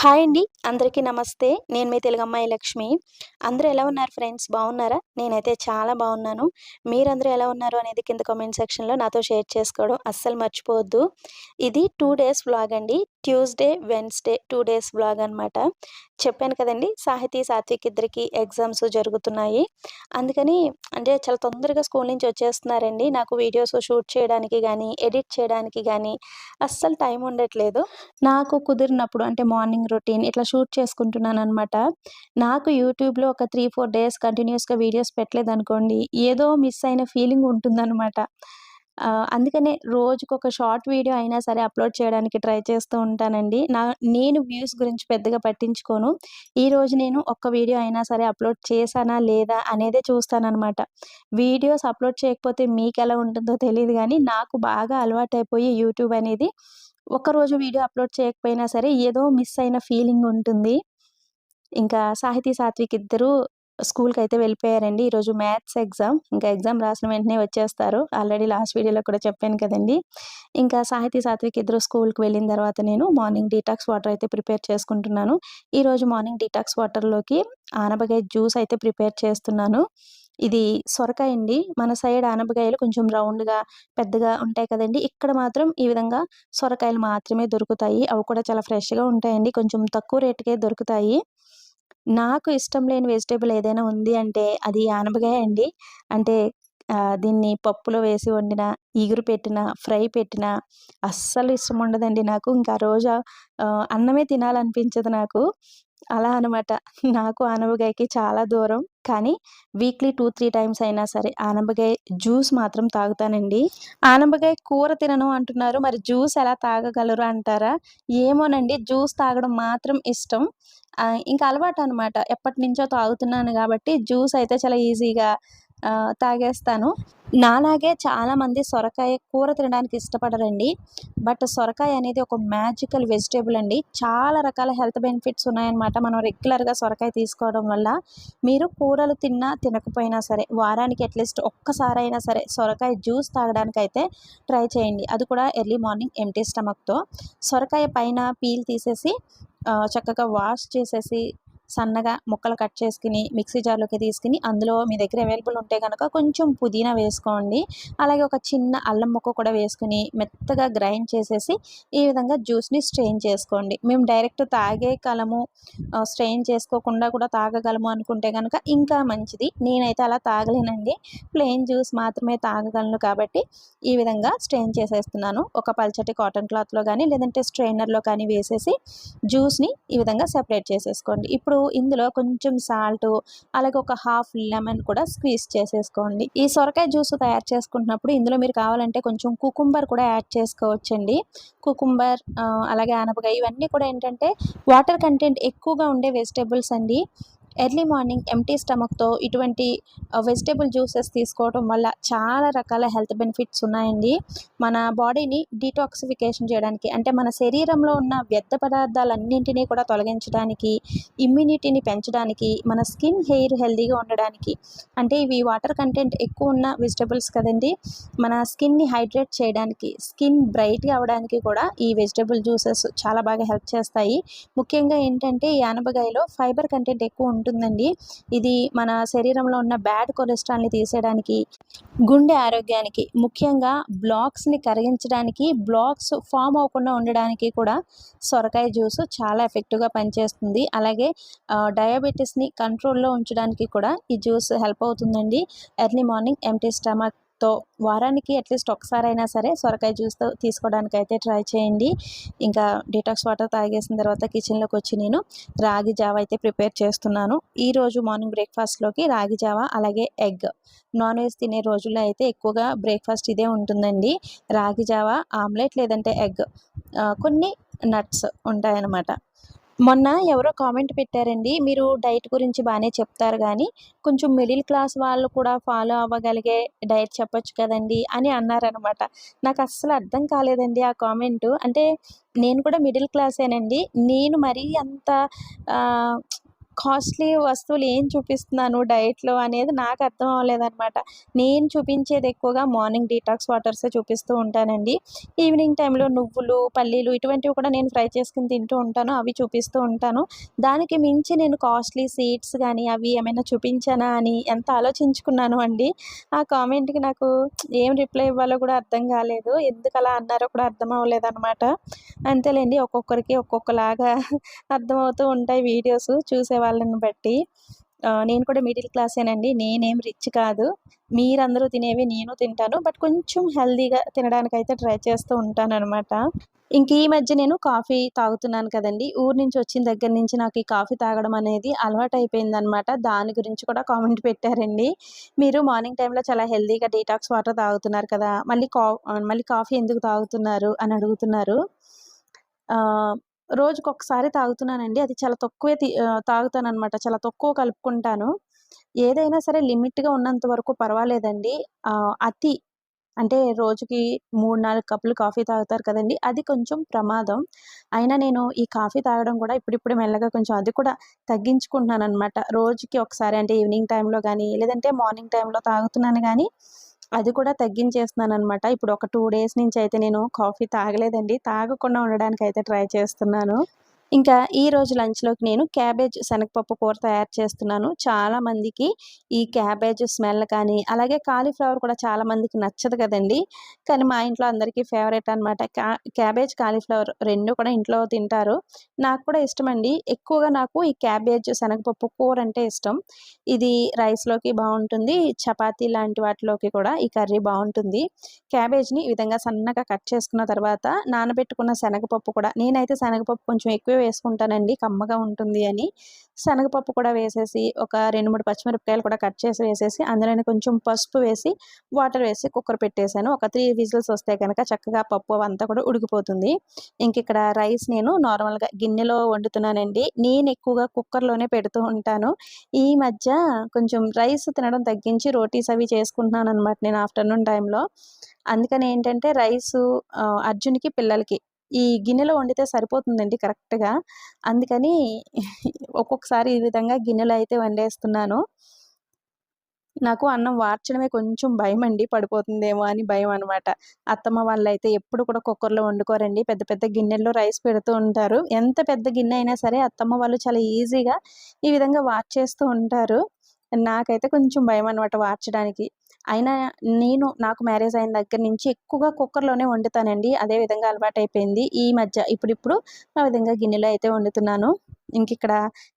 Hi అండి. అందరికీ నమస్తే. నేను మీ తెలుగమ్మాయి లక్ష్మి. అందరూ ఎలా ఉన్నారు ఫ్రెండ్స్? బాగున్నారా? నేనైతే చాలా బాగున్నాను. మీరందరూ ఎలా ఉన్నారు అనేది కింద కామెంట్ సెక్షన్లో నాతో షేర్ చేసుకోవడం అస్సలు మర్చిపోవద్దు. ఇది టూ డేస్ వ్లాగ్ అండి. Tuesday Wednesday two days vlog అనమాట చెప్పాను కదండి సాహితీ సాత్విక్ ఇద్దరికి ఎగ్జామ్స్ జరుగుతున్నాయి. అందుకని అంటే చాలా తొందరగా స్కూల్ నుంచి వచ్చేస్తున్నారండి. నాకు వీడియోస్ షూట్ చేయడానికి కానీ ఎడిట్ చేయడానికి కానీ అస్సలు టైం ఉండట్లేదు. నాకు కుదిరినప్పుడు అంటే మార్నింగ్ రొటీన్ ఇట్లా షూట్ చేసుకుంటున్నాను అనమాట నాకు యూట్యూబ్లో ఒక త్రీ ఫోర్ డేస్ కంటిన్యూస్గా వీడియోస్ పెట్టలేదు అనుకోండి ఏదో మిస్ అయిన ఫీలింగ్ ఉంటుందన్నమాట. అందుకనే రోజుకొక షార్ట్ వీడియో అయినా సరే అప్లోడ్ చేయడానికి ట్రై చేస్తూ ఉంటానండి. నా నేను వ్యూస్ గురించి పెద్దగా పట్టించుకోను. ఈరోజు నేను ఒక్క వీడియో అయినా సరే అప్లోడ్ చేశానా లేదా అనేదే చూస్తానన్నమాట. వీడియోస్ అప్లోడ్ చేయకపోతే మీకు ఎలా ఉంటుందో తెలియదు కానీ నాకు బాగా అలవాటైపోయి యూట్యూబ్ అనేది ఒకరోజు వీడియో అప్లోడ్ చేయకపోయినా సరే ఏదో మిస్ అయిన ఫీలింగ్ ఉంటుంది. ఇంకా సాహితీ సాత్విక్ ఇద్దరు స్కూల్కి అయితే వెళ్ళిపోయారండి. ఈరోజు మ్యాథ్స్ ఎగ్జామ్. ఇంకా ఎగ్జామ్ రాసిన వెంటనే వచ్చేస్తారు. ఆల్రెడీ లాస్ట్ వీడియోలో కూడా చెప్పాను కదండి. ఇంకా సాహితీ సాత్విక్ ఇద్దరు స్కూల్కి వెళ్ళిన తర్వాత నేను మార్నింగ్ డీటాక్స్ వాటర్ అయితే ప్రిపేర్ చేసుకుంటున్నాను. ఈరోజు మార్నింగ్ డీటాక్స్ వాటర్లోకి ఆనపకాయ జ్యూస్ అయితే ప్రిపేర్ చేస్తున్నాను. ఇది సొరకాయ అండి. మన సైడ్ ఆనపకాయలు కొంచెం రౌండ్గా పెద్దగా ఉంటాయి కదండి. ఇక్కడ మాత్రం ఈ విధంగా సొరకాయలు మాత్రమే దొరుకుతాయి. అవి కూడా చాలా ఫ్రెష్గా ఉంటాయండి. కొంచెం తక్కువ రేటుకే దొరుకుతాయి. నాకు ఇష్టం లేని వెజిటేబుల్ ఏదైనా ఉంది అంటే అది ఆనపకాయ అండి. అంటే దీన్ని పప్పులో వేసి వండిన ఈగురు పెట్టిన ఫ్రై పెట్టిన అస్సలు ఇష్టం ఉండదండి నాకు. ఇంకా రోజు అన్నమే తినాలనిపించదు నాకు. అలా అనమాట. నాకు ఆనపకాయకి చాలా దూరం. కానీ వీక్లీ టూ త్రీ టైమ్స్ అయినా సరే ఆనపకాయ జ్యూస్ మాత్రం తాగుతానండి. ఆనపకాయ కూర తినను అంటున్నారు. మరి జ్యూస్ ఎలా తాగగలరు అంటారా? ఏమోనండి. జ్యూస్ తాగడం మాత్రం ఇష్టం. ఇంకా అలవాటు అనమాట. ఎప్పటి నుంచో తాగుతున్నాను కాబట్టి జ్యూస్ అయితే చాలా ఈజీగా తాగేస్తాను. నాలాగే చాలామంది సొరకాయ కూర తినడానికి ఇష్టపడరండి. బట్ సొరకాయ అనేది ఒక మ్యాజికల్ వెజిటేబుల్ అండి. చాలా రకాల హెల్త్ బెనిఫిట్స్ ఉన్నాయన్నమాట మనం రెగ్యులర్గా సొరకాయ తీసుకోవడం వల్ల. మీరు కూరలు తిన్నా తినకపోయినా సరే వారానికి అట్లీస్ట్ ఒక్కసారైనా సరే సొరకాయ జ్యూస్ తాగడానికి అయితే ట్రై చేయండి. అది కూడా ఎర్లీ మార్నింగ్ ఎంటీ స్టమక్తో. సొరకాయ పైన పీల్ తీసేసి చక్కగా వాష్ చేసేసి సన్నగా ముక్కలు కట్ చేసుకుని మిక్సీ జార్లోకి తీసుకుని అందులో మీ దగ్గర అవైలబుల్ ఉంటే కనుక కొంచెం పుదీనా వేసుకోండి. అలాగే ఒక చిన్న అల్లం ముక్క కూడా వేసుకుని మెత్తగా గ్రైండ్ చేసేసి ఈ విధంగా జ్యూస్ని స్ట్రెయిన్ చేసుకోండి. మేము డైరెక్ట్ తాగే కలము స్ట్రెయిన్ చేసుకోకుండా కూడా తాగగలము అనుకుంటే కనుక ఇంకా మంచిది. నేనైతే అలా తాగలేనండి. ప్లెయిన్ జ్యూస్ మాత్రమే తాగగలను కాబట్టి ఈ విధంగా స్ట్రెయిన్ చేసేస్తున్నాను. ఒక పల్చటి కాటన్ క్లాత్లో కానీ లేదంటే స్ట్రెయినర్లో కానీ వేసేసి జ్యూస్ని ఈ విధంగా సెపరేట్ చేసేసుకోండి. ఇప్పుడు ఇప్పుడు ఇందులో కొంచెం సాల్ట్ అలాగే ఒక హాఫ్ లెమన్ కూడా స్క్వీజ్ చేసేసుకోండి. ఈ సొరకాయ జ్యూస్ తయారు చేసుకుంటున్నప్పుడు ఇందులో మీరు కావాలంటే కొంచెం కుకుంబర్ కూడా యాడ్ చేసుకోవచ్చండి. కుకుంబర్ అలాగే ఆనపకాయ ఇవన్నీ కూడా ఏంటంటే వాటర్ కంటెంట్ ఎక్కువగా ఉండే వెజిటేబుల్స్ అండి. ఎర్లీ మార్నింగ్ ఎంటీ స్టమక్తో ఇటువంటి వెజిటేబుల్ జ్యూసెస్ తీసుకోవడం వల్ల చాలా రకాల హెల్త్ బెనిఫిట్స్ ఉన్నాయండి. మన బాడీని డీటాక్సిఫికేషన్ చేయడానికి అంటే మన శరీరంలో ఉన్న వ్యర్థ పదార్థాలన్నింటినీ కూడా తొలగించడానికి ఇమ్యూనిటీని పెంచడానికి మన స్కిన్ హెయిర్ హెల్దీగా ఉండడానికి అంటే ఇవి వాటర్ కంటెంట్ ఎక్కువ ఉన్న వెజిటేబుల్స్ కదండి మన స్కిన్ని హైడ్రేట్ చేయడానికి స్కిన్ బ్రైట్గా అవడానికి కూడా ఈ వెజిటేబుల్ జ్యూసెస్ చాలా బాగా హెల్ప్ చేస్తాయి. ముఖ్యంగా ఏంటంటే ఈ ఆనపకాయలో ఫైబర్ కంటెంట్ ఎక్కువ ఉంటుంది ఉంటుందండి. ఇది మన శరీరంలో ఉన్న బ్యాడ్ కొలెస్ట్రాల్ని తీసేయడానికి గుండె ఆరోగ్యానికి ముఖ్యంగా బ్లాక్స్ని కరిగించడానికి బ్లాక్స్ ఫామ్ అవ్వకుండా ఉండడానికి కూడా సొరకాయ జ్యూస్ చాలా ఎఫెక్టివ్గా పనిచేస్తుంది. అలాగే డయాబెటీస్ని కంట్రోల్లో ఉంచడానికి కూడా ఈ జ్యూస్ హెల్ప్ అవుతుందండి. ఎర్లీ మార్నింగ్ ఎంటీ స్టమక్ తో వారానికి అట్లీస్ట్ ఒకసారైనా సరే సొరకాయ జ్యూస్తో తీసుకోవడానికి అయితే ట్రై చేయండి. ఇంకా డీటాక్స్ వాటర్ తాగేసిన తర్వాత కిచెన్లోకి వచ్చి నేను రాగి జావ అయితే ప్రిపేర్ చేస్తున్నాను. ఈరోజు మార్నింగ్ బ్రేక్ఫాస్ట్లోకి రాగి జావ అలాగే ఎగ్. నాన్ వెజ్ తినే రోజుల్లో అయితే ఎక్కువగా బ్రేక్ఫాస్ట్ ఇదే ఉంటుందండి. రాగి జావ ఆమ్లెట్ లేదంటే ఎగ్. కొన్ని నట్స్ ఉంటాయన్నమాట. మొన్న ఎవరో కామెంట్ పెట్టారండి మీరు డైట్ గురించి బాగానే చెప్తారు కానీ కొంచెం మిడిల్ క్లాస్ వాళ్ళు కూడా ఫాలో అవ్వగలిగే డైట్ చెప్పొచ్చు కదండి అని అన్నారనమాట. నాకు అస్సలు అర్థం కాలేదండి ఆ కామెంటు. అంటే నేను కూడా మిడిల్ క్లాసేనండి. నేను మరీ అంత కాస్ట్లీ వస్తువులు ఏం చూపిస్తున్నాను డైట్‌లో అనేది నాకు అర్థం అవ్వలేదనమాట. నేను చూపించేది ఎక్కువగా మార్నింగ్ డీటాక్స్ వాటర్సే చూపిస్తూ ఉంటానండి. ఈవినింగ్ టైంలో నువ్వులు, పల్లీలు ఇటువంటివి కూడా నేను ఫ్రై చేసుకుని తింటూ ఉంటాను. అవి చూపిస్తూ ఉంటాను. దానికి మించి నేను కాస్ట్లీ సీడ్స్ కానీ అవి ఏమైనా చూపించానా అని ఎంత ఆలోచించుకున్నాను అండి. ఆ కామెంట్‌కి నాకు ఏం రిప్లై ఇవ్వాలో కూడా అర్థం కాలేదు. ఎందుకు అలా అన్నారో కూడా అర్థం అవ్వలేదనమాట. అంతేలేండి ఒక్కొక్కరికి ఒక్కొక్కలాగా అర్థమవుతూ ఉంటాయి వీడియోస్ చూసేవాళ్ళు వాళ్ళని బట్టి. నేను కూడా మిడిల్ క్లాసేనండి. నేనేం రిచ్ కాదు. మీరందరూ తినేవి నేను తింటాను. బట్ కొంచెం హెల్తీగా తినడానికైతే ట్రై చేస్తూ ఉంటాను అనమాట ఇంక ఈ మధ్య నేను కాఫీ తాగుతున్నాను కదండి ఊరు నుంచి వచ్చిన దగ్గర నుంచి నాకు ఈ కాఫీ తాగడం అనేది అలవాటయిపోయిందనమాట. దాని గురించి కూడా కామెంట్ పెట్టారండి. మీరు మార్నింగ్ టైంలో చాలా హెల్దీగా డీటాక్స్ వాటర్ తాగుతున్నారు కదా! మళ్ళీ కా మళ్ళీ కాఫీ ఎందుకు తాగుతున్నారు అని అడుగుతున్నారు. రోజుకి ఒకసారి తాగుతున్నానండి. అది చాలా తక్కువే తాగుతాను అనమాట చాలా తక్కువ కలుపుకుంటాను. ఏదైనా సరే లిమిట్‌గా ఉన్నంత వరకు పర్వాలేదండి. అతి అంటే రోజుకి 3, 4 కప్పులు కాఫీ తాగుతారు కదండి అది కొంచెం ప్రమాదం. అయినా నేను ఈ కాఫీ తాగడం కూడా ఇప్పుడిప్పుడు మెల్లగా కొంచెం అది కూడా తగ్గించుకుంటున్నాను అనమాట రోజుకి ఒకసారి అంటే ఈవినింగ్ టైంలో కానీ లేదంటే మార్నింగ్ టైంలో తాగుతున్నాను కానీ అది కూడా తగ్గించేస్తున్నాననమాట. ఇప్పుడు ఒక టూ డేస్ నుంచి అయితే నేను కాఫీ తాగలేదండి. తాగకుండా ఉండడానికి అయితే ట్రై చేస్తున్నాను. ఇంకా ఈ రోజు లంచ్‌లోకి నేను క్యాబేజ్ శనగపప్పు కూర తయారు చేస్తున్నాను. చాలా మందికి ఈ క్యాబేజ్ స్మెల్ కానీ, అలాగే కాలీఫ్లవర్ కూడా చాలా మందికి నచ్చదు కదండి కానీ మా ఇంట్లో అందరికీ ఫేవరెట్ అనమాట. క్యా క్యాబేజ్, కాలీఫ్లవర్ రెండు కూడా ఇంట్లో తింటారు. నాకు కూడా ఇష్టమండి. ఎక్కువగా నాకు ఈ క్యాబేజ్ శనగపప్పు కూర అంటే ఇష్టం. ఇది రైస్‌లోకి బాగుంటుంది చపాతీ లాంటి వాటిలోకి కూడా ఈ కర్రీ బాగుంటుంది క్యాబేజ్‌ని ఈ విధంగా సన్నగా కట్ చేసుకున్న తర్వాత నానబెట్టుకున్న శనగపప్పు కూడా నేనైతే శనగపప్పు కొంచెం ఎక్కువ వేసుకుంటానండి కమ్మగా ఉంటుంది అని. శనగపప్పు కూడా వేసేసి ఒక 2, 3 పచ్చిమిరపకాయలు కూడా కట్ చేసి వేసేసి అందులోనే కొంచెం పసుపు వేసి, వాటర్ వేసి కుక్కర్ పెట్టేసాను. ఒక త్రీ విజిల్స్ వస్తే కనుక చక్కగా పప్పు అంతా కూడా ఉడికిపోతుంది. ఇంకిక్కడ రైస్ నేను నార్మల్‌గా గిన్నెలో వండుతున్నానండి. నేను ఎక్కువగా కుక్కర్‌లోనే పెడుతూ ఉంటాను. ఈ మధ్య కొంచెం రైస్ తినడం తగ్గించి రోటీస్ అవి చేసుకుంటున్నాను అనమాట నేను ఆఫ్టర్‌నూన్ టైంలో అందుకని ఏంటంటే రైసు అర్జున్‌కి, పిల్లలకి ఈ గిన్నెలో వండితే సరిపోతుందండి కరెక్ట్‌గా. అందుకని ఒక్కొక్కసారి ఈ విధంగా గిన్నెలో అయితే వండేస్తున్నాను. నాకు అన్నం వార్చడమే కొంచెం భయం అండి పడిపోతుందేమో అని భయం అనమాట. అత్తమ్మ వాళ్ళైతే ఎప్పుడు కూడా కుక్కర్‌లో వండుకోరండి. పెద్ద పెద్ద గిన్నెల్లో రైస్ పెడుతూ ఉంటారు. ఎంత పెద్ద గిన్నె అయినా సరే అత్తమ్మ వాళ్ళు చాలా ఈజీగా ఈ విధంగా వార్చేస్తూ ఉంటారు. నాకైతే కొంచెం భయం అనమాట వార్చడానికి. అయినా నేను నాకు మ్యారేజ్ అయిన దగ్గర నుంచి ఎక్కువగా కుక్కర్‌లోనే వండుతానండి. అదే విధంగా అలవాటు అయిపోయింది ఈ మధ్య ఇప్పుడిప్పుడు ఆ విధంగా గిన్నెలో అయితే వండుతున్నాను. ఇంకిక్కడ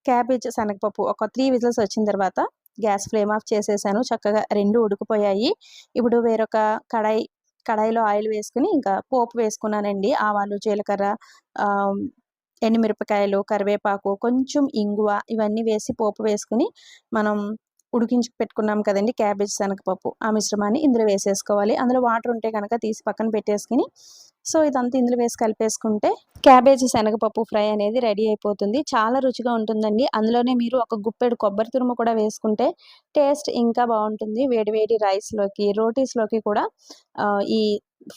క్యాబేజ్, శనగపప్పు ఒక త్రీ విజిల్స్ వచ్చిన తర్వాత గ్యాస్ ఫ్లేమ్ ఆఫ్ చేసేసాను. చక్కగా రెండు ఉడికిపోయాయి. ఇప్పుడు వేరొక కడాయి కడాయిలో ఆయిల్ వేసుకుని ఇంకా పోపు వేసుకున్నానండి. ఆవాలు, జీలకర్ర ఆహ్, ఎండుమిరపకాయలు, కరివేపాకు, కొంచెం ఇంగువ ఇవన్నీ వేసి పోపు వేసుకుని మనం ఉడికించి పెట్టుకున్నాం కదండి క్యాబేజ్, శనగపప్పు ఆ మిశ్రమాన్ని ఇందులో వేసేసుకోవాలి. అందులో వాటర్ ఉంటే కనుక తీసి పక్కన పెట్టేసుకుని సో, ఇదంతా ఇందులో వేసి కలిపేసుకుంటే క్యాబేజీ శనగపప్పు ఫ్రై అనేది రెడీ అయిపోతుంది. చాలా రుచిగా ఉంటుందండి. అందులోనే మీరు ఒక గుప్పెడు కొబ్బరి తురుము కూడా వేసుకుంటే టేస్ట్ ఇంకా బాగుంటుంది వేడివేడి రైస్‌లోకి, రోటీస్‌లోకి కూడా ఈ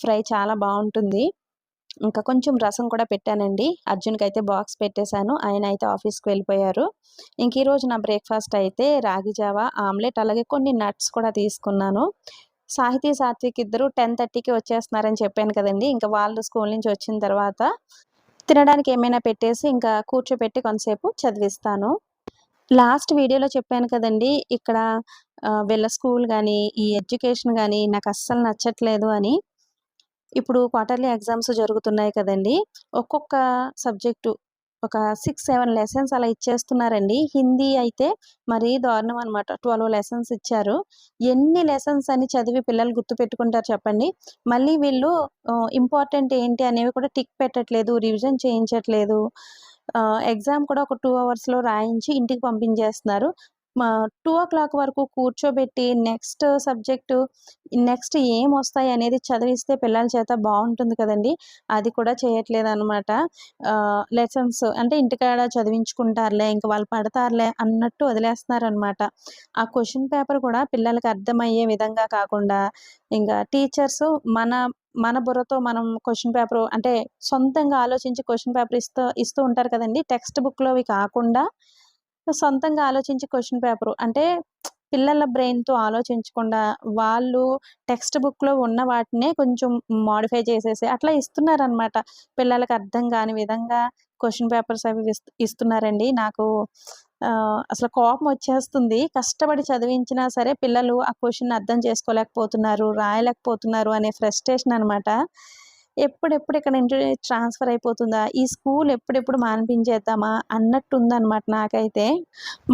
ఫ్రై చాలా బాగుంటుంది ఇంకా కొంచెం రసం కూడా పెట్టానండి. అర్జున్కి అయితే బాక్స్ పెట్టేశాను ఆయన అయితే ఆఫీస్‌కి వెళ్ళిపోయారు. ఇంక ఈరోజు నా బ్రేక్‌ఫాస్ట్ అయితే రాగి జావా ఆమ్లెట్ అలాగే కొన్ని నట్స్ కూడా తీసుకున్నాను. సాహితీ, సాత్విక్ ఇద్దరు 10:30కి వచ్చేస్తున్నారని చెప్పాను కదండీ! ఇంకా వాళ్ళు స్కూల్ నుంచి వచ్చిన తర్వాత తినడానికి ఏమైనా పెట్టేసి ఇంకా కూర్చోపెట్టి కొంతసేపు చదివిస్తాను. లాస్ట్ వీడియోలో చెప్పాను కదండీ! ఇక్కడ వీళ్ళ స్కూల్ కానీ ఈ ఎడ్యుకేషన్ కానీ నాకు అస్సలు నచ్చట్లేదు అని. ఇప్పుడు క్వార్టర్లీ ఎగ్జామ్స్ జరుగుతున్నాయి కదండీ! ఒక్కొక్క సబ్జెక్టు ఒక 6, 7 లెసన్స్ అలా ఇచ్చేస్తున్నారండి. హిందీ అయితే మరీ దారుణం అనమాట. 12 లెసన్స్ ఇచ్చారు. ఎన్ని లెసన్స్ అని చదివి పిల్లలు గుర్తుపెట్టుకుంటారు చెప్పండి. మళ్ళీ వీళ్ళు ఇంపార్టెంట్ ఏంటి అనేవి కూడా టిక్ పెట్టట్లేదు. రివిజన్ చేయించట్లేదు. ఎగ్జామ్ కూడా ఒక టూ అవర్స్‌లో రాయించి ఇంటికి పంపించేస్తున్నారు. మా 2:00 వరకు కూర్చోబెట్టి నెక్స్ట్ సబ్జెక్టు నెక్స్ట్ ఏం వస్తాయి అనేది చదివిస్తే పిల్లల చేత బాగుంటుంది కదండి. అది కూడా చేయట్లేదు అనమాట లెసన్స్ అంటే ఇంటికాడ చదివించుకుంటారులే, ఇంక వాళ్ళు పడతారులే అన్నట్టు వదిలేస్తున్నారనమాట. ఆ క్వశ్చన్ పేపర్ కూడా పిల్లలకి అర్థమయ్యే విధంగా కాకుండా, ఇంకా టీచర్స్ మన మన బుర్రతో మనం క్వశ్చన్ పేపర్ అంటే సొంతంగా ఆలోచించి క్వశ్చన్ పేపర్ ఇస్తూ ఇస్తూ ఉంటారు కదండి. టెక్స్ట్ బుక్‌లోవి కాకుండా సొంతంగా ఆలోచించి క్వశ్చన్ పేపర్ అంటే పిల్లల బ్రెయిన్‌తో ఆలోచించకుండా వాళ్ళు టెక్స్ట్ బుక్‌లో ఉన్న వాటినే కొంచెం మోడిఫై చేసేసి అట్లా ఇస్తున్నారనమాట. పిల్లలకు అర్థం కాని విధంగా క్వశ్చన్ పేపర్స్ అవి ఇస్తున్నారండి. నాకు అసలు కోపం వచ్చేస్తుంది. కష్టపడి చదివించినా సరే పిల్లలు ఆ క్వశ్చన్ అర్థం చేసుకోలేకపోతున్నారు, రాయలేకపోతున్నారు అనే ఫ్రస్ట్రేషన్ అనమాట. ఎప్పుడెప్పుడు ఇక్కడ నుంచి ట్రాన్స్‌ఫర్ అయిపోతుందా? ఈ స్కూల్ ఎప్పుడెప్పుడు మానిపించేద్దామా అన్నట్టు ఉందన్నమాట నాకైతే.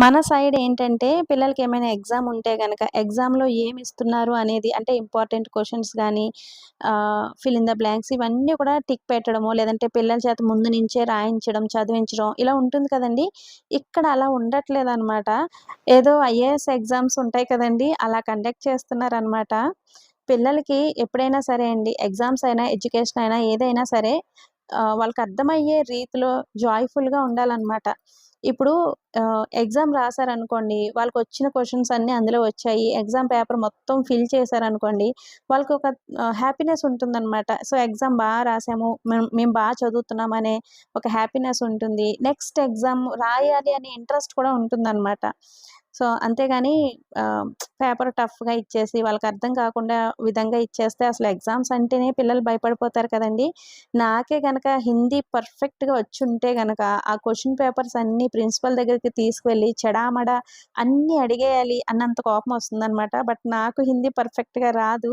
మన సైడ్ ఏంటంటే పిల్లలకి ఏమైనా ఎగ్జామ్ ఉంటే గనక ఎగ్జామ్‌లో ఏమి ఇస్తున్నారు అనేది అంటే ఇంపార్టెంట్ క్వశ్చన్స్ కానీ ఫిల్ ఇన్ ద బ్లాంక్స్ ఇవన్నీ కూడా టిక్ పెట్టడము లేదంటే పిల్లల చేత ముందు నుంచే రాయించడం, చదివించడం ఇలా ఉంటుంది కదండీ! ఇక్కడ అలా ఉండట్లేదు అనమాట ఏదో ఐఏఎస్ ఎగ్జామ్స్ ఉంటాయి కదండి అలా కండక్ట్ చేస్తున్నారనమాట. పిల్లలకి ఎప్పుడైనా సరే అండి ఎగ్జామ్స్ అయినా, ఎడ్యుకేషన్ అయినా ఏదైనా సరే వాళ్ళకి అర్థమయ్యే రీతిలో జాయ్‌ఫుల్‌గా ఉండాలన్నమాట ఇప్పుడు ఎగ్జామ్ ఎగ్జామ్ రాసారనుకోండి, వాళ్ళకొచ్చిన క్వశ్చన్స్ అన్నీ అందులో వచ్చాయి. ఎగ్జామ్ పేపర్ మొత్తం ఫిల్ చేశారనుకోండి, వాళ్ళకి ఒక హ్యాపీనెస్ ఉంటుందన్నమాట సో, ఎగ్జామ్ బాగా రాసాము, మేము మేము బాగా చదువుతున్నాం అనే ఒక హ్యాపీనెస్ ఉంటుంది. నెక్స్ట్ ఎగ్జామ్ రాయాలి అనే ఇంట్రెస్ట్ కూడా ఉంటుందన్నమాట సో, అంతేగాని పేపర్ టఫ్‌గా ఇచ్చేసి వాళ్ళకి అర్థం కాకుండా విధంగా ఇచ్చేస్తే అసలు ఎగ్జామ్స్ అంటేనే పిల్లలు భయపడిపోతారు కదండీ! నాకే కనుక హిందీ పర్ఫెక్ట్‌గా వచ్చుంటే కనుక ఆ క్వశ్చన్ పేపర్స్ అన్నీ ప్రిన్సిపల్ దగ్గరికి తీసుకువెళ్ళి చెడామడ అన్నీ అడిగేయాలి అన్నంత కోపం వస్తుందనమాట. బట్ నాకు హిందీ పర్ఫెక్ట్‌గా రాదు.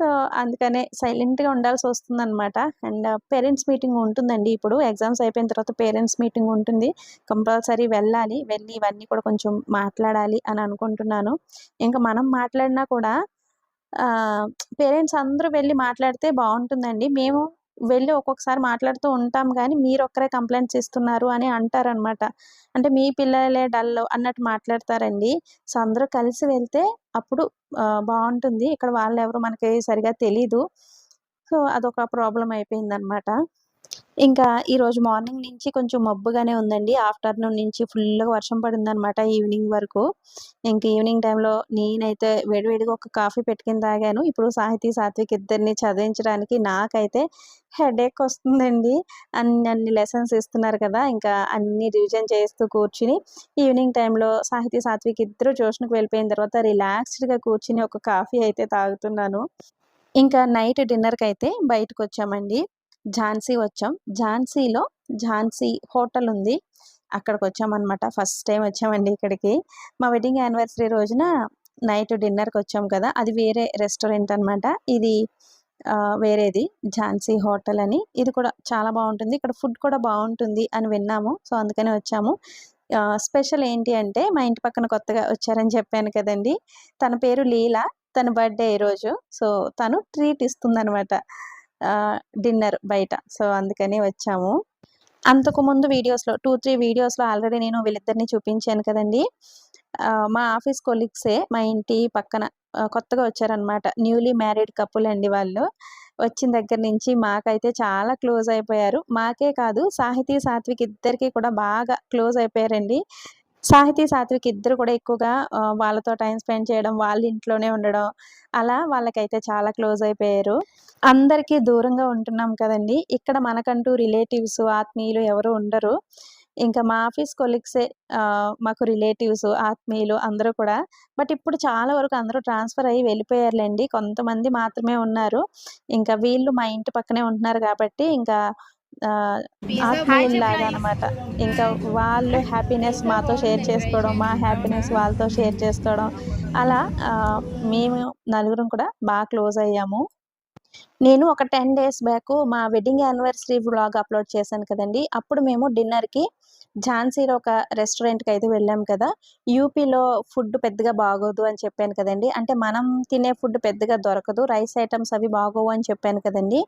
సో, అందుకనే సైలెంట్‌గా ఉండాల్సొస్తుందనమాట. అండ్ పేరెంట్స్ మీటింగ్ ఉంటుందండి ఇప్పుడు. ఎగ్జామ్స్ అయిపోయిన తర్వాత పేరెంట్స్ మీటింగ్ ఉంటుంది. కంపల్సరీ వెళ్ళాలి. వెళ్ళి ఇవన్నీ కూడా కొంచెం మాట్లాడాలి అని అనుకుంటున్నాను. ఇంకా మనం మాట్లాడినా కూడా పేరెంట్స్ అందరూ వెళ్ళి మాట్లాడితే బాగుంటుందండి మేము వెళ్ళి ఒక్కొక్కసారి మాట్లాడుతూ ఉంటాం కానీ మీరు ఒక్కరే కంప్లైంట్ ఇస్తున్నారు అని అంటారనమాట. అంటే మీ పిల్లలే డల్ అన్నట్టు మాట్లాడతారండి. సో, అందరూ కలిసి వెళ్తే అప్పుడు బాగుంటుంది ఇక్కడ వాళ్ళు ఎవరు మనకి సరిగా తెలీదు. సో, అదొక ప్రాబ్లం అయిపోయిందనమాట. ఇంకా ఈరోజు మార్నింగ్ నుంచి కొంచెం మబ్బుగానే ఉందండి. ఆఫ్టర్‌నూన్ నుంచి ఫుల్‌గా వర్షం పడిందనమాట ఈవినింగ్ వరకు. ఇంకా ఈవినింగ్ టైంలో నేనైతే వేడివేడిగా ఒక కాఫీ పెట్టుకుని తాగాను. ఇప్పుడు సాహితీ, సాత్విక్ ఇద్దరిని చదివించడానికి నాకైతే హెడేక్ వస్తుందండి. అన్ని అన్ని లెసన్స్ ఇస్తున్నారు కదా! ఇంకా అన్ని రివిజన్ చేస్తూ కూర్చుని ఈవినింగ్ టైంలో సాహితీ, సాత్విక్ ఇద్దరు ట్యూషన్‌కి వెళ్ళిపోయిన తర్వాత రిలాక్స్డ్‌గా కూర్చుని ఒక కాఫీ అయితే తాగుతున్నాను. ఇంకా నైట్ డిన్నర్కి అయితే బయటకొచ్చామండి. ఝాన్సీ వచ్చాం. ఝాన్సీలో ఝాన్సీ హోటల్ ఉంది. అక్కడికి అక్కడికొచ్చామనమాట. ఫస్ట్ టైం వచ్చామండి ఇక్కడికి. మా వెడ్డింగ్ యానివర్సరీ రోజున నైట్ డిన్నర్‌కొచ్చాం కదా! అది వేరే రెస్టారెంట్ అనమాట. ఇది వేరేది ఝాన్సీ హోటల్ అని. ఇది కూడా చాలా బాగుంటుంది ఇక్కడ ఫుడ్ కూడా బాగుంటుంది అని విన్నాము. సో, అందుకనే వచ్చాము. స్పెషల్ ఏంటి అంటే మా ఇంటి పక్కన కొత్తగా వచ్చారని చెప్పాను కదండి తన పేరు లీల. తన బర్త్‌డే ఈరోజు. సో, తను ట్రీట్ ఇస్తుందనమాట. డిన్నర్ బయట. సో, అందుకని వచ్చాము. అంతకుముందు వీడియోస్‌లో 2, 3 వీడియోస్‌లో ఆల్రెడీ నేను వీళ్ళిద్దరిని చూపించాను కదండీ! మా ఆఫీస్ కొలీగ్సే మా ఇంటి పక్కన కొత్తగా వచ్చారనమాట. న్యూలీ మ్యారీడ్ కపుల్ అండి వాళ్ళు. వచ్చిన దగ్గర నుంచి మాకైతే చాలా క్లోజ్ అయిపోయారు. మాకే కాదు సాహితీ, సాత్విక్ ఇద్దరికీ కూడా బాగా క్లోజ్ అయిపోయారండి. సాహితీ, సాత్విక్ ఇద్దరు కూడా ఎక్కువగా వాళ్ళతో టైం స్పెండ్ చేయడం, వాళ్ళ ఇంట్లోనే ఉండడం, అలా వాళ్ళకైతే చాలా క్లోజ్ అయిపోయారు. అందరికీ దూరంగా ఉంటున్నాం కదండీ! ఇక్కడ మనకంటూ రిలేటివ్స్, ఆత్మీయులు ఎవరు ఉండరు. ఇంకా మా ఆఫీస్ కొలీగ్సే మాకు రిలేటివ్స్, ఆత్మీయులు అందరూ కూడా. బట్ ఇప్పుడు చాలా వరకు అందరూ ట్రాన్స్‌ఫర్ అయ్యి వెళ్ళిపోయారులేండి కొంతమంది మాత్రమే ఉన్నారు. ఇంకా వీళ్ళు మా ఇంటి పక్కనే ఉంటున్నారు కాబట్టి ఇంకా ఆహ్, ఆత్మీయుల్లాగా అనమాట. ఇంకా వాళ్ళు హ్యాపీనెస్ మాతో షేర్ చేసుకోవడం, మా హ్యాపీనెస్ వాళ్ళతో షేర్ చేసుకోవడం అలా మేము నలుగురం కూడా బా క్లోజ్ అయ్యాము. నేను ఒక 10 డేస్ బ్యాకు మా వెడ్డింగ్ యానివర్సరీ వ్లాగ్ అప్‌లోడ్ చేశాను కదండీ! అప్పుడు మేము డిన్నర్‌కి ఝాన్సీలో ఒక రెస్టారెంట్‌కైతే వెళ్ళాం కదా! యూపీలో ఫుడ్ పెద్దగా బాగోదు అని చెప్పాను కదండీ! అంటే మనం తినే ఫుడ్ పెద్దగా దొరకదు. రైస్ ఐటెమ్స్ అవి బాగోవు అని చెప్పాను కదండీ!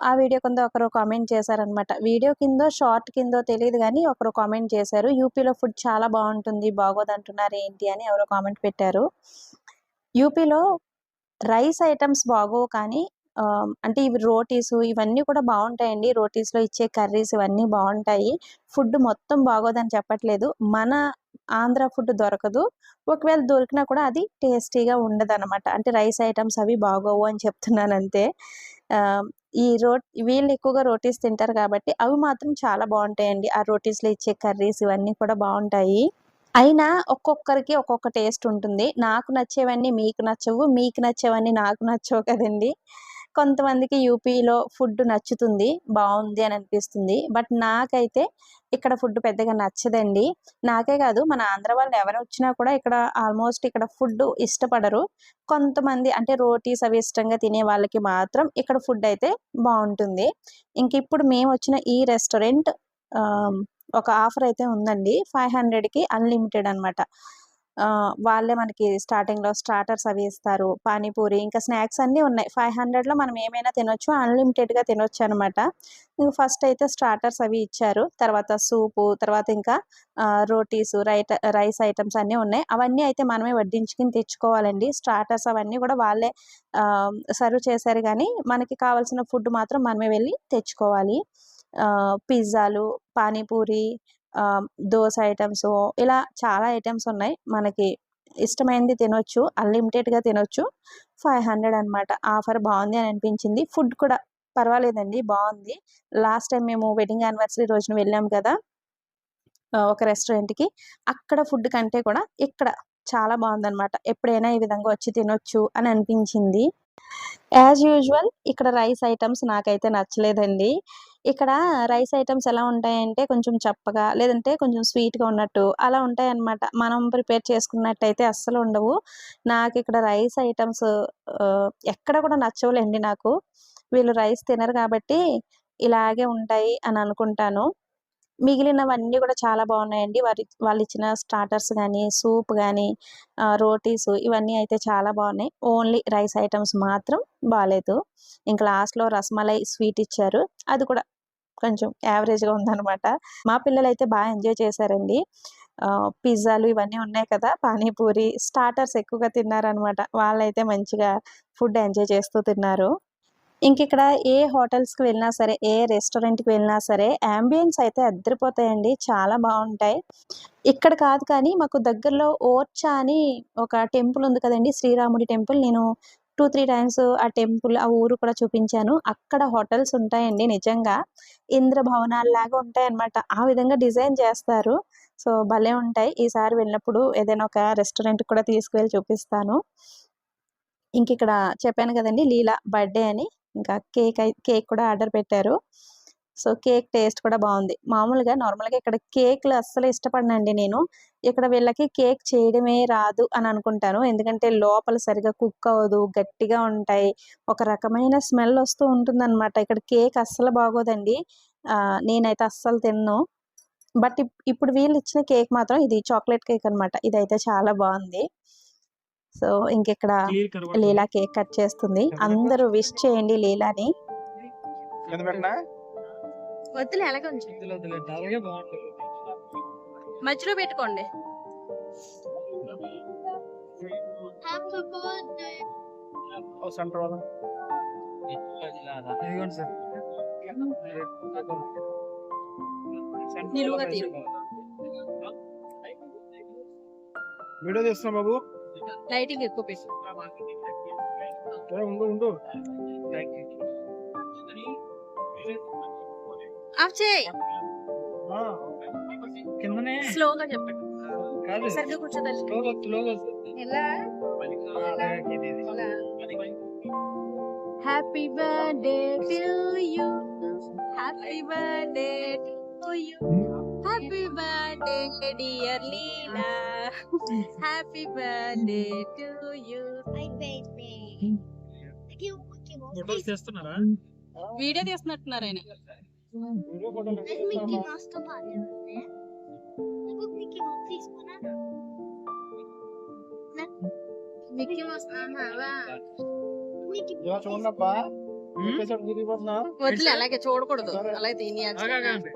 ఆ వీడియో కింద ఒకరు కామెంట్ చేశారనమాట. వీడియో కింద షార్ట్ కింద తెలియదు కానీ ఒకరు కామెంట్ చేశారు. యూపీలో ఫుడ్ చాలా బాగుంటుంది బాగోదు అంటున్నారు బాగోదంటున్నారేంటి అని ఎవరో కామెంట్ పెట్టారు. యూపీలో రైస్ ఐటమ్స్ బాగోవు కానీ అంటే ఇవి రోటీసు ఇవన్నీ కూడా బాగుంటాయండి రోటీస్‌లో ఇచ్చే కర్రీస్ ఇవన్నీ బాగుంటాయి ఫుడ్ మొత్తం బాగోదని చెప్పట్లేదు. మన ఆంధ్ర ఫుడ్ దొరకదు. ఒకవేళ దొరికినా కూడా అది టేస్టీగా ఉండదనమాట. అంటే రైస్ ఐటమ్స్ అవి బాగోవు అని చెప్తున్నాను అంతే ఈ రో వీళ్ళు ఎక్కువగా రోటీస్ తింటారు కాబట్టి అవి మాత్రం చాలా బాగుంటాయండి. ఆ రోటీస్లో ఇచ్చే కర్రీస్ ఇవన్నీ కూడా బాగుంటాయి. అయినా ఒక్కొక్కరికి ఒక్కొక్క టేస్ట్ ఉంటుంది. నాకు నచ్చేవన్నీ మీకు నచ్చవు మీకు నచ్చేవన్నీ నాకు నచ్చవు కదండి. కొంతమందికి యూపీలో ఫుడ్ నచ్చుతుంది బాగుంది అని అనిపిస్తుంది. బట్ నాకైతే ఇక్కడ ఫుడ్ పెద్దగా నచ్చదండి. నాకే కాదు మన ఆంధ్ర వాళ్ళు ఎవరు వచ్చినా కూడా ఇక్కడ ఆల్మోస్ట్ ఇక్కడ ఫుడ్ ఇష్టపడరు. కొంతమంది అంటే రోటీస్ అవి ఇష్టంగా తినే వాళ్ళకి మాత్రం ఇక్కడ ఫుడ్ అయితే బాగుంటుంది. ఇంక ఇప్పుడు మేము వచ్చిన ఈ రెస్టారెంట్ ఒక ఆఫర్ అయితే ఉందండి. ఫైవ్ హండ్రెడ్కి అన్లిమిటెడ్ అనమాట వాళ్ళే మనకి స్టార్టింగ్లో స్టార్టర్స్ అవి ఇస్తారు. పానీపూరి ఇంకా స్నాక్స్ అన్నీ ఉన్నాయి. ఫైవ్ హండ్రెడ్లో మనం ఏమైనా తినొచ్చు అన్లిమిటెడ్గా తినొచ్చు అనమాట ఫస్ట్ అయితే స్టార్టర్స్ అవి ఇచ్చారు. తర్వాత సూపు తర్వాత ఇంకా రోటీస్ రైట్ రైస్ ఐటమ్స్ అన్నీ ఉన్నాయి. అవన్నీ అయితే మనమే వడ్డించుకుని తెచ్చుకోవాలండి. స్టార్టర్స్ అవన్నీ కూడా వాళ్ళే సర్వ్ చేశారు కానీ మనకి కావాల్సిన ఫుడ్ మాత్రం మనమే వెళ్ళి తెచ్చుకోవాలి. పిజ్జాలు పానీపూరి దోశ ఐటమ్స్ ఇలా చాలా ఐటమ్స్ ఉన్నాయి. మనకి ఇష్టమైనది తినొచ్చు అన్లిమిటెడ్గా తినొచ్చు. ఫైవ్ హండ్రెడ్ అనమాట ఆఫర్ బాగుంది అని అనిపించింది. ఫుడ్ కూడా పర్వాలేదండి బాగుంది. లాస్ట్ టైం మేము వెడ్డింగ్ యానివర్సరీ రోజున వెళ్ళాం కదా ఒక రెస్టారెంట్కి. అక్కడ ఫుడ్ కంటే కూడా ఇక్కడ చాలా బాగుందన్నమాట. ఎప్పుడైనా ఈ విధంగా వచ్చి తినొచ్చు అని అనిపించింది. యాజ్ యూజువల్ ఇక్కడ రైస్ ఐటమ్స్ నాకైతే నచ్చలేదండి. ఇక్కడ రైస్ ఐటమ్స్ ఎలా ఉంటాయంటే కొంచెం చప్పగా లేదంటే కొంచెం స్వీట్గా ఉన్నట్టు అలా ఉంటాయి అన్నమాట మనం ప్రిపేర్ చేసుకున్నట్టయితే అస్సలు ఉండవు. నాకు ఇక్కడ రైస్ ఐటమ్స్ ఎక్కడ కూడా నచ్చవులేండి నాకు. వీళ్ళు రైస్ తినరు కాబట్టి ఇలాగే ఉంటాయి అని అనుకుంటాను. మిగిలినవన్నీ కూడా చాలా బాగున్నాయండి. వారి వాళ్ళు ఇచ్చిన స్టార్టర్స్ కానీ సూప్ కానీ రోటీస్ ఇవన్నీ అయితే చాలా బాగున్నాయి. ఓన్లీ రైస్ ఐటమ్స్ మాత్రం బాగాలేదు ఇంకా లాస్ట్లో రసమలై స్వీట్ ఇచ్చారు. అది కూడా కొంచెం యావరేజ్గా ఉందన్నమాట. మా పిల్లలు అయితే బాగా ఎంజాయ్ చేశారండి. పిజ్జాలు ఇవన్నీ ఉన్నాయి కదా పానీపూరి. స్టార్టర్స్ ఎక్కువగా తిన్నారనమాట వాళ్ళైతే మంచిగా ఫుడ్ ఎంజాయ్ చేస్తూ తిన్నారు. ఇంక ఇక్కడ ఏ హోటల్స్కి వెళ్ళినా సరే ఏ రెస్టారెంట్కి వెళ్ళినా సరే అంబియన్స్ అయితే అద్దరిపోతాయండి. చాలా బాగుంటాయి. ఇక్కడ కాదు కానీ మాకు దగ్గరలో ఓర్చా అని ఒక టెంపుల్ ఉంది కదండి శ్రీరాముడి టెంపుల్. నేను టూ త్రీ టైమ్స్ ఆ టెంపుల్ ఆ ఊరు కూడా చూపించాను. అక్కడ హోటల్స్ ఉంటాయండి నిజంగా. ఇంద్ర భవనాల్లాగా ఉంటాయి అన్నమాట ఆ విధంగా డిజైన్ చేస్తారు. సో భలే ఉంటాయి. ఈసారి వెళ్ళినప్పుడు ఏదైనా ఒక రెస్టారెంట్ కూడా తీసుకువెళ్ళి చూపిస్తాను. ఇంక ఇక్కడ చెప్పాను కదండి లీలా బర్త్డే అని. ఇంకా కేక్ కేక్ కూడా ఆర్డర్ పెట్టారు. సో కేక్ టేస్ట్ కూడా బాగుంది. మామూలుగా నార్మల్గా ఇక్కడ కేక్లు అస్సలు ఇష్టపడినండి నేను. ఇక్కడ వీళ్ళకి కేక్ చేయడమే రాదు అని అనుకుంటాను. ఎందుకంటే లోపల సరిగా కుక్ అవ్వదు గట్టిగా ఉంటాయి. ఒక రకమైన స్మెల్ వస్తూ ఉంటుందన్నమాట. ఇక్కడ కేక్ అస్సలు బాగోదండి. నేనైతే అస్సలు తిన్ను. బట్ ఇప్పుడు వీళ్ళు ఇచ్చిన కేక్ మాత్రం ఇది చాక్లెట్ కేక్ అనమాట ఇదైతే చాలా బాగుంది. సో ఇంకెక్కడ లీలా కేక్ కట్ చేస్తుంది. అందరూ విష్ చేయండి లీలాని. వద్దులే అలాగే ఉంచు మధ్యలో పెట్టుకోండి. సెంటర్ వాళ్ళ ఇదిగోండి సార్. నిలువుగా తీరు. వీడియో చేస్తున్నా బాబు. లైటింగ్ ఎక్కువ పెట్టు ఏ, ఉండు ఉండు ఆఫ్ చేయి ఆ, కిందనే స్లోగా చెప్పండి కాదు సరిగ్గా కూర్చోదండి స్లోగా స్లోగా ఎలా happy birthday to you happy birthday to you happy birthday dear Leela happy birthday to you photos చేస్తున్నారా వీడియో తీస్తున్నట్టున్నారు ఆయన. ఫోటోలు వద్దులే అలాగే చూడకూడదు. అలాగే తినేయాలి ఆగాగండి.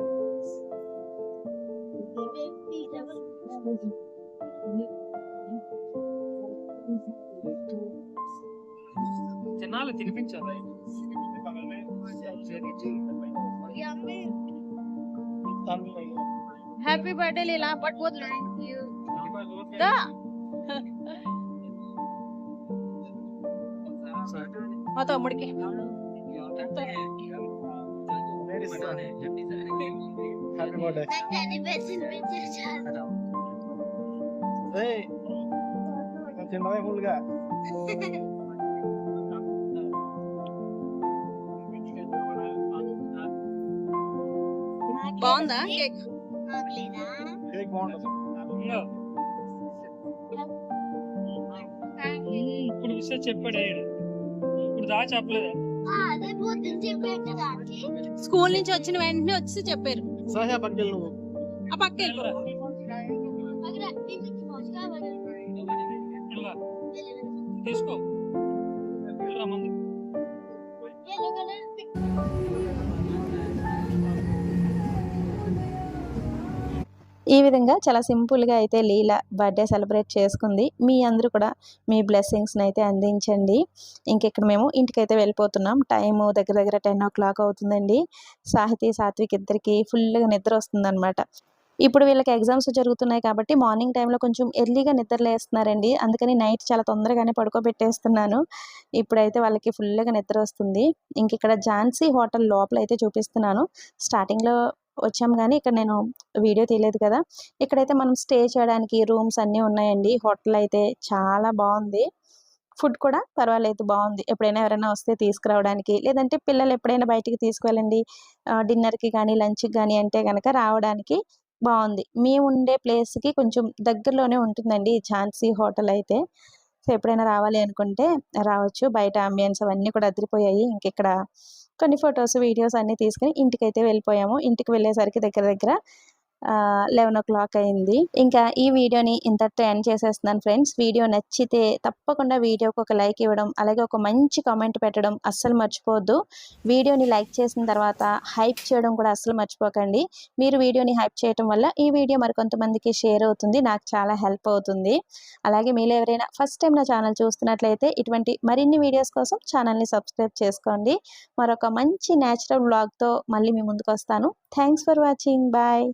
తినాలి తినిపించాలి హ్యాపీ బర్త్డే లీలా పట్టుకోవద్దు దా మా తమ్ముడికి. హ్యాపీ బర్త్డే నాకు అనిపించి చాలు చిన్నవే ఫుల్గా బాగుందా కేక్ కేక్ బాగుంటుంది ఇప్పుడు విషయం చెప్పాడు. ఇప్పుడు దా చెప్పలేదు? స్కూల్ నుంచి వచ్చిన వెంటనే వచ్చి చెప్పారు. ఆ పక్క వెళ్ళిపోరా విధంగా చాలా సింపుల్గా అయితే లీల బర్త్డే సెలబ్రేట్ చేసుకుంది. మీ అందరూ కూడా మీ బ్లెస్సింగ్స్ని అయితే అందించండి. ఇంకెక్కడ మేము ఇంటికైతే వెళ్ళిపోతున్నాం. టైము దగ్గర దగ్గర టెన్ ఓ క్లాక్ అవుతుందండి. సాహితీ సాత్విక్ ఇద్దరికి ఫుల్గా నిద్ర వస్తుందన్నమాట. ఇప్పుడు వీళ్ళకి ఎగ్జామ్స్ జరుగుతున్నాయి కాబట్టి మార్నింగ్ టైంలో కొంచెం ఎర్లీగా నిద్రలేస్తున్నారండి అందుకని నైట్ చాలా తొందరగానే పడుకోబెట్టేస్తున్నాను. ఇప్పుడైతే వాళ్ళకి ఫుల్గా నిద్ర వస్తుంది. ఇంక ఇక్కడ ఝాన్సీ హోటల్ లోపల అయితే చూపిస్తున్నాను. స్టార్టింగ్లో వచ్చాం కానీ ఇక్కడ నేను వీడియో తీయలేదు కదా. ఇక్కడైతే మనం స్టే చేయడానికి రూమ్స్ అన్నీ ఉన్నాయండి. హోటల్ అయితే చాలా బాగుంది ఫుడ్ కూడా పర్వాలేదు బాగుంది ఎప్పుడైనా ఎవరైనా వస్తే తీసుకురావడానికి. లేదంటే పిల్లలు ఎప్పుడైనా బయటికి తీసుకువెళ్ళండి. డిన్నర్కి కానీ లంచ్కి కానీ అంటే కనుక రావడానికి బాగుంది మేము ఉండే ప్లేస్కి కొంచెం దగ్గరలోనే ఉంటుందండి ఝాన్సీ హోటల్ అయితే. సో ఎప్పుడైనా రావాలి అనుకుంటే రావచ్చు. బయట అంబియన్స్ అవన్నీ కూడా అదిరిపోయాయి. ఇంక ఇక్కడ కొన్ని ఫొటోస్ వీడియోస్ అన్నీ తీసుకుని ఇంటికైతే వెళ్ళిపోయాము. ఇంటికి వెళ్ళేసరికి దగ్గర దగ్గర లెవెన్ ఓ క్లాక్ అయింది. ఇంకా ఈ వీడియోని ఇంతటితో ఎండ్ చేసేస్తున్నాను ఫ్రెండ్స్ వీడియో నచ్చితే తప్పకుండా వీడియోకి ఒక లైక్ ఇవ్వడం అలాగే ఒక మంచి కామెంట్ పెట్టడం అస్సలు మర్చిపోవద్దు. వీడియోని లైక్ చేసిన తర్వాత హైప్ చేయడం కూడా అస్సలు మర్చిపోకండి. మీరు వీడియోని హైప్ చేయడం వల్ల ఈ వీడియో మరికొంతమందికి షేర్ అవుతుంది. నాకు చాలా హెల్ప్ అవుతుంది. అలాగే మీరు ఎవరైనా ఫస్ట్ టైం నా ఛానల్ చూస్తున్నట్లయితే ఇటువంటి మరిన్ని వీడియోస్ కోసం ఛానల్ని సబ్స్క్రైబ్ చేసుకోండి. మరొక మంచి న్యాచురల్ వ్లాగ్తో మళ్ళీ మీ ముందుకు వస్తాను. Thanks for watching bye